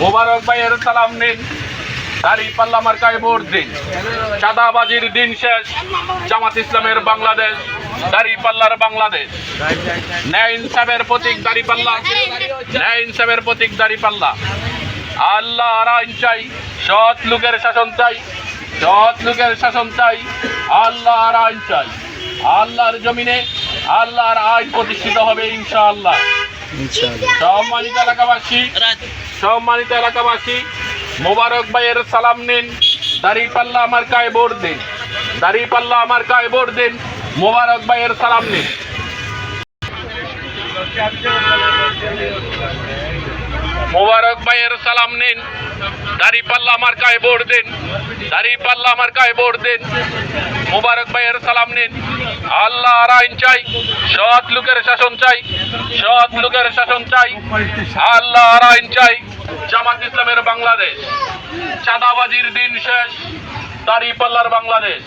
মোবারক ভাইয়ের সালাম নিন। দাড়ি পাল্লা মার্কায় ভোট দিন। সাদাবাজির দিন শেষ। জামাত ইসলামের বাংলাদেশ দাড়ি পাল্লার বাংলাদেশ। ন্যায় ইনসাফের প্রতীক দাড়ি পাল্লা। ন্যায় ইনসাফের প্রতীক দাড়ি পাল্লা। আল্লাহ আর আইন চাই সৎ লোকের শাসন চাই সৎ লোকের শাসন চাই আল্লাহ আর আইন চাই। আল্লাহর জমিনে আল্লাহর আইন প্রতিষ্ঠিত হবে ইনশাআল্লাহ। সম্মানিত এলাকাবাসী সম্মানিত এলাকাবাসী, মোবারক ভাইয়ের সালাম নিন। দাড়ি পাল্লা আমার কায় ভোট দিন। দাড়ি পাল্লা আমার কায় ভোট দিন। মোবারক ভাইয়ের সালাম নিন। মোবারক ভাইয়ের সালাম নিন। দাড়ি পাল্লা আমার কায় ভোট দিন। দাড়ি পাল্লা আমার কায় ভোট দিন। মোবারক ভাইয়ের সালাম নিন। আল্লাহ আর আইন চাই, সৎ লোকের শাসন চাই, সৎ লোকের শাসন চাই। আল্লাহ আর আইন চাই, জামাত ইসলামের বাংলাদেশ। চাঁদাবাজির দিন শেষ, দাঁড়িপাল্লার বাংলাদেশ।